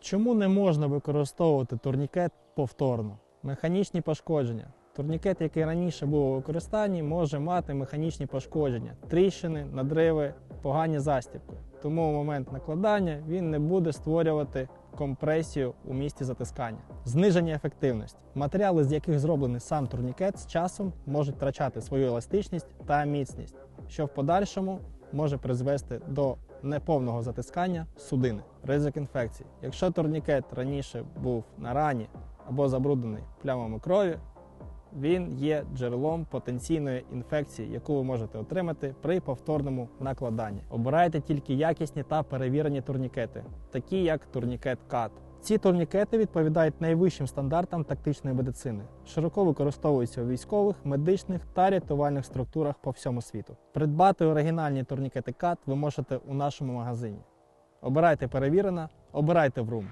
Чому не можна використовувати турнікет повторно? Механічні пошкодження. Турнікет, який раніше був у використанні, може мати механічні пошкодження, тріщини, надриви, погані застібки. Тому в момент накладання він не буде створювати компресію у місці затискання. Зниження ефективності. Матеріали, з яких зроблений сам турнікет, з часом можуть втрачати свою еластичність та міцність, що в подальшому може призвести до неповного затискання судини, ризик інфекцій. Якщо турнікет раніше був на рані або забруднений плямами крові, він є джерелом потенційної інфекції, яку ви можете отримати при повторному накладанні. Обирайте тільки якісні та перевірені турнікети, такі як турнікет КАТ. Ці турнікети відповідають найвищим стандартам тактичної медицини, широко використовуються у військових, медичних та рятувальних структурах по всьому світу. Придбати оригінальні турнікети КАТ ви можете у нашому магазині. Обирайте перевірена, обирайте ВРУМ.